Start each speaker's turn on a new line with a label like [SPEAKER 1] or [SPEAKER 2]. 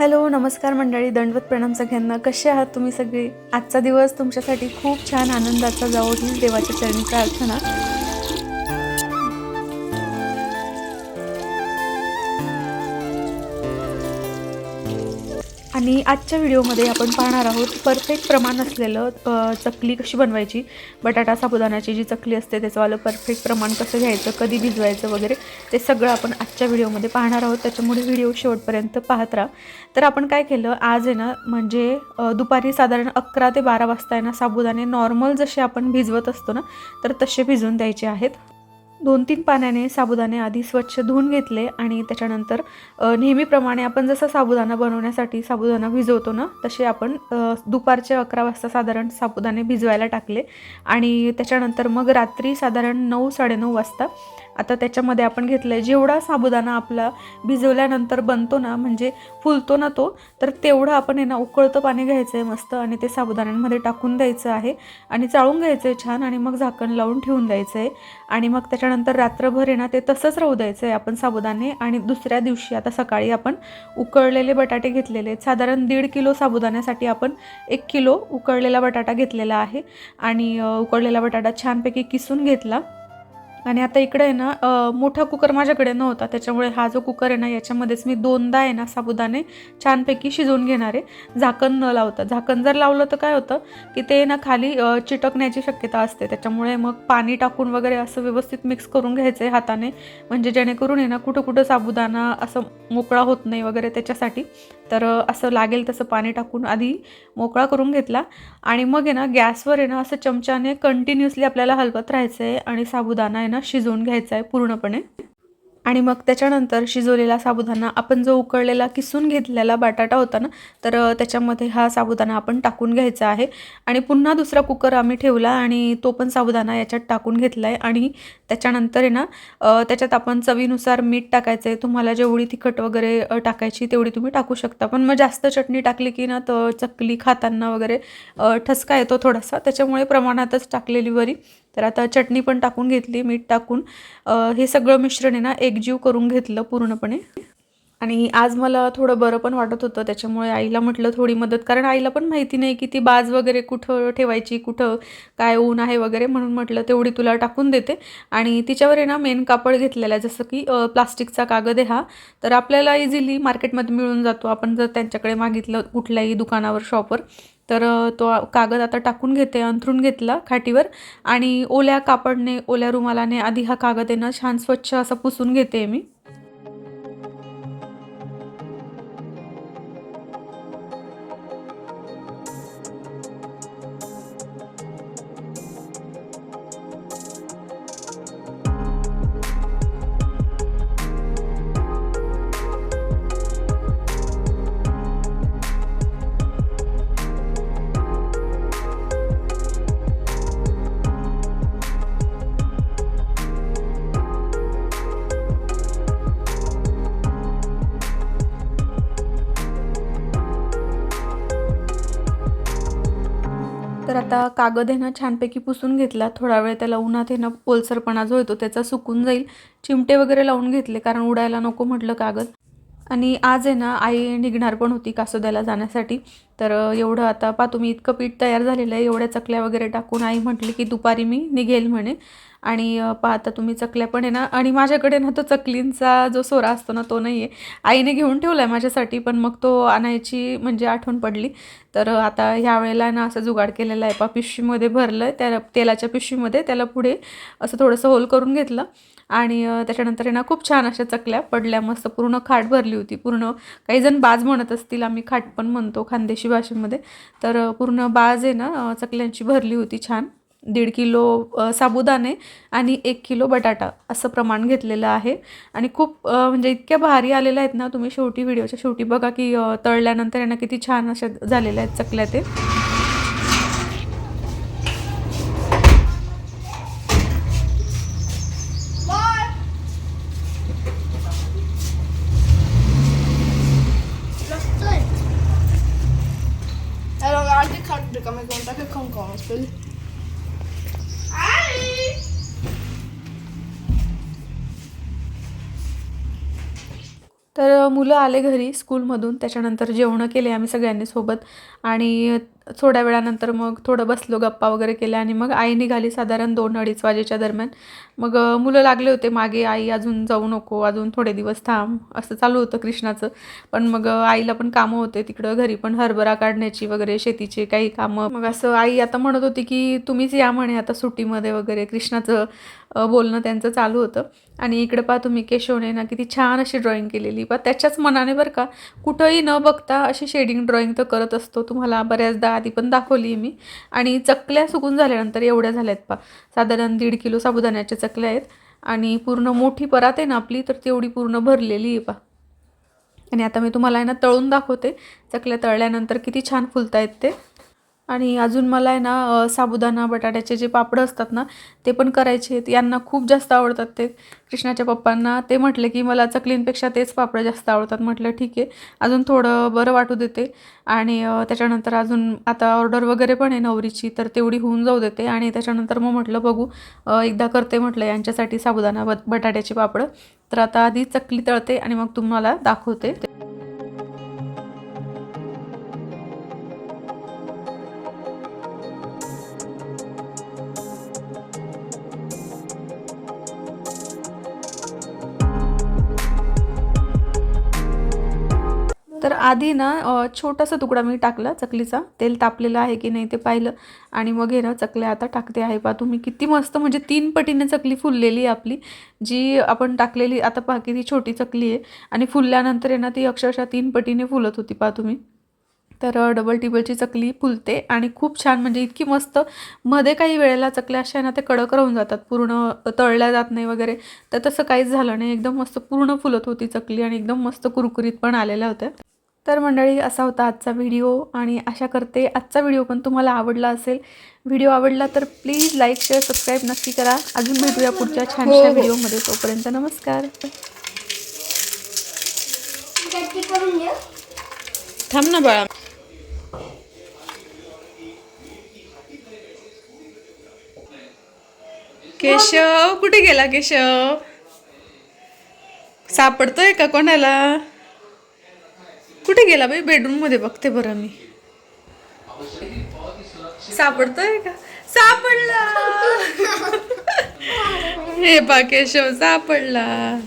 [SPEAKER 1] Hello नमस्कार मंडळी दंडवत प्रणाम सगळ्यांना. कसे आहात तुम्ही सगळे? आजचा दिवस तुमच्यासाठी खूप छान आनंदाचा जावो ही देवाच्या चरणी प्रार्थना. आणि आजच्या व्हिडिओमध्ये आपण पाहणार आहोत परफेक्ट प्रमाण असलेलं चकली कशी बनवायची बटाटा साबुदाण्याची जी चकली असते त्याचंवालं परफेक्ट प्रमाण कसं घ्यायचं कधी भिजवायचं वगैरे ते सगळं आपण आजच्या व्हिडिओमध्ये पाहणार आहोत. त्याच्यामुळे व्हिडिओ शेवटपर्यंत पाहत राहा. तर आपण काय केलं आज आहे ना म्हणजे दुपारी साधारण अकरा ते बारा वाजता आहे ना साबुदाणे नॉर्मल जसे आपण भिजवत असतो ना तर तसे भिजवून द्यायचे आहेत. दोन तीन पाण्याने साबुदाणे आधी स्वच्छ धुवून घेतले आणि त्याच्यानंतर नेहमीप्रमाणे आपण जसं साबुदाणा बनवण्यासाठी साबुदाणा भिजवतो ना तसे आपण दुपारचे अकरा वाजता साधारण साबुदाणे भिजवायला टाकले आणि त्याच्यानंतर मग रात्री साधारण नऊ साडेनऊ वाजता आता त्याच्यामध्ये आपण घेतलं आहे जेवढा साबुदाणा आपला भिजवल्यानंतर बनतो ना म्हणजे फुलतो ना तो तर तेवढं आपण आहे ना उकळतं पाणी घ्यायचं आहे मस्त आणि ते साबुदाण्यांमध्ये टाकून द्यायचं आहे आणि चाळून घ्यायचं आहे छान आणि मग झाकण लावून ठेवून द्यायचं आहे आणि मग त्याच्यानंतर रात्रभर आहे ना ते तसंच राहू द्यायचं आहे आपण साबुदाणे आणि दुसऱ्या दिवशी आता सकाळी आपण उकळलेले बटाटे घेतलेले आहेत. साधारण दीड किलो साबुदाण्यासाठी आपण एक किलो उकळलेला बटाटा घेतलेला आहे आणि उकळलेला बटाटा छानपैकी किसून घेतला. आणि आता इकडे आहे ना मोठा कुकर माझ्याकडे नव्हता त्याच्यामुळे हा जो कुकर आहे ना याच्यामध्येच मी दोनदा आहे ना साबुदाणे छानपैकी शिजवून घेणार आहे. झाकण न लावता. झाकण जर लावलं तर काय होतं की ते ना खाली चिटकण्याची शक्यता असते. त्याच्यामुळे मग पाणी टाकून वगैरे असं व्यवस्थित मिक्स करून घ्यायचं आहे हाताने. म्हणजे जेणेकरून आहे ना कुठं कुठं साबुदाणा असं मोकळा होत नाही वगैरे त्याच्यासाठी. तर असं लागेल तसं पाणी टाकून आधी मोकळा करून घेतला. आणि मग आहे ना गॅसवर आहे ना असं चमच्याने कंटिन्युअसली आपल्याला हलवत राहायचं आहे आणि साबुदाणा आहे ना शिजवून घ्यायचा आहे पूर्णपणे. आणि मग त्याच्यानंतर शिजवलेला साबुदाणा आपण जो उकळलेला किसून घेतलेला बटाटा होता ना तर त्याच्यामध्ये हा साबुदाणा आपण टाकून घ्यायचा आहे. आणि पुन्हा दुसरा कुकर आम्ही ठेवला आणि तो पण साबुदाणा याच्यात टाकून घेतला आहे आणि त्याच्यानंतर आहे ना त्याच्यात आपण चवीनुसार मीठ टाकायचं आहे तुम्हाला जेवढी तिखट वगैरे टाकायची तेवढी तुम्ही टाकू शकता. पण मग जास्त चटणी टाकली की ना तर चकली खाताना वगैरे ठसका येतो थोडासा. त्याच्यामुळे प्रमाणातच टाकलेली बरी तर आता चटणी पण टाकून घेतली मीठ टाकून. हे सगळं मिश्रण आहे ना एकजीव करून घेतलं पूर्णपणे. आणि आज मला थोडं बरं पण वाटत होतं त्याच्यामुळे आईला म्हटलं थोडी मदत. कारण आईला पण माहिती नाही की ती बाज वगैरे कुठं ठेवायची कुठं काय ऊन आहे वगैरे म्हणून म्हटलं तेवढी तुला टाकून देते. आणि तिच्यावर आहे ना मेन कापड घेतलेला आहे जसं की प्लास्टिकचा कागद आहे हा. तर आपल्याला इझिली मार्केटमध्ये मिळून जातो. आपण जर त्यांच्याकडे मागितलं कुठल्याही दुकानावर शॉपवर तर तो कागद आता टाकून घेते अंथरून घेतला खाटीवर आणि ओल्या कापडने ओल्या रुमालाने आधी हा कागद आहे ना छान स्वच्छ असा पुसून घेते मी. तर आता कागद आहे ना छानपैकी पुसून घेतला. थोडा वेळ त्याला उन्हात आहे ना ओलसरपणा जो येतो त्याचा सुकून जाईल. चिमटे वगैरे लावून घेतले कारण उडायला नको म्हटलं कागद. आणि आज आहे ना आई निघणार पण होती कासोद्याला जाण्यासाठी. तर एवढं आता पा तुम्ही इतकं पीठ तयार झालेलं आहे एवढ्या चकल्या वगैरे टाकून आई म्हटली की दुपारी मी निघेल म्हणे. आणि अ, पहा आता तुम्ही चकल्या पण आहे ना आणि माझ्याकडे ना तो चकलींचा जो सोरा असतो ना तो नाही आहे आईने घेऊन ठेवला आहे माझ्यासाठी पण मग तो आणायची म्हणजे आठवण पडली. तर आता ह्या वेळेला ना असं जुगाड केलेला आहे. पा पिशवीमध्ये भरलं आहे त्या तेलाच्या पिशवीमध्ये त्याला पुढे असं थोडंसं होल करून घेतलं. आणि त्याच्यानंतर आहे ना खूप छान अशा चकल्या पडल्या मस्त पूर्ण खाट भरली होती. पूर्ण काही जण बाज म्हणत असतील आम्ही खाट पण म्हणतो खानदेशी भाषेमध्ये. तर पूर्ण बाज आहे ना चकल्यांची भरली होती छान. दीड किलो साबुदाणे आणि एक किलो बटाटा असं प्रमाण घेतलेलं आहे. आणि खूप म्हणजे इतक्या भारी आलेल्या आहेत ना तुम्ही शेवटी व्हिडिओच्या शेवटी बघा की तळल्यानंतर यांना किती छान अशा झालेल्या आहेत चकल्या ते.
[SPEAKER 2] Kontakter konkan
[SPEAKER 1] तर मुलं आले घरी स्कूलमधून त्याच्यानंतर जेवणं केले आम्ही सगळ्यांनी सोबत. आणि थोड्या वेळानंतर मग थोडं बसलो गप्पा वगैरे केल्या आणि मग आई निघाली साधारण दोन अडीच वाजेच्या दरम्यान. मग मुलं लागले होते मागे आई अजून जाऊ नको अजून थोडे दिवस थांब असं चालू होतं कृष्णाचं. पण मग आईला पण कामं होते तिकडं घरी पण हरभरा काढण्याची वगैरे शेतीची काही कामं. मग असं आई आता म्हणत होती की तुम्हीच या म्हणे आता सुट्टीमध्ये वगैरे कृष्णाचं बोलणं त्यांचं चालू होतं. आणि इकडे पहा तुम्ही केशवने ना किती छान अशी ड्रॉइंग केलेली. पहा त्याच्याच मनाने बरं का कुठंही न बघता अशी शेडिंग ड्रॉइंग तर करत असतो. तुम्हाला बऱ्याचदा आधी पण दाखवली मी. आणि चकल्या सुकून झाल्यानंतर एवढ्या झाल्या आहेत पा साधारण दीड किलो साबुदाण्याच्या चकल्या आहेत. आणि पूर्ण मोठी परात आहे ना आपली तर तेवढी पूर्ण भरलेली आहे पा आणि आता मी तुम्हाला आहे ना तळून दाखवते. चकल्या तळल्यानंतर किती छान फुलत आहेत ते. आणि अजून मला आहे ना साबुदाणा बटाट्याचे जे पापड असतात ना ते पण करायचे आहेत. यांना खूप जास्त आवडतात ते. कृष्णाच्या पप्पांना ते म्हटले की मला चकलींपेक्षा तेच पापड जास्त आवडतात. म्हटलं ठीक आहे. अजून थोडं बरं वाटू देते. आणि त्याच्यानंतर अजून आता ऑर्डर वगैरे पण आहे नवरीची तर तेवढी होऊन जाऊ देते. आणि त्याच्यानंतर मग म्हटलं बघू एकदा करते म्हटलं यांच्यासाठी साबुदाणा बट बटाट्याची पापड. तर आता आधी चकली तळते आणि मग तुम्हाला दाखवते. तर आधी ना छोटासा तुकडा मी टाकला चकलीचा. तेल तापलेलं आहे की नाही ते पाहिलं. आणि मग हे ना चकल्या आता टाकते आहे. पहा तुम्ही किती मस्त म्हणजे तीन पटीने चकली फुललेली आहे आपली. जी आपण टाकलेली आता पहा किती छोटी चकली आहे. आणि फुलल्यानंतर आहे ना ती अक्षरशः तीन पटीने फुलत होती पहा तुम्ही. तर डबल टिबलची चकली फुलते आणि खूप छान म्हणजे इतकी मस्त. मध्ये काही वेळेला चकल्या अशा आहे ना ते कडक राहून जातात पूर्ण तळल्या जात नाही वगैरे. तर तसं काहीच झालं नाही. एकदम मस्त पूर्ण फुलत होती चकली आणि एकदम मस्त कुरकुरीत पण आलेल्या होत्या. तर मंडळी असा होता आजचा व्हिडिओ आणि आशा करते आजचा व्हिडिओ पण तुम्हाला आवडला असेल. व्हिडिओ आवडला तर प्लीज लाईक शेअर सबस्क्राईब नक्की करा. अजून भेटूया पुढच्या छानशा व्हिडिओमध्ये. तोपर्यंत नमस्कार. थांब ना बाळा. केशव कुठे गेला केशव? सापडतोय का कोणाला? कुठे गेला बाई? बेडरूममध्ये बघते बरं मी. सापडतोय का? सापडला. हे बाकेशव सापडला.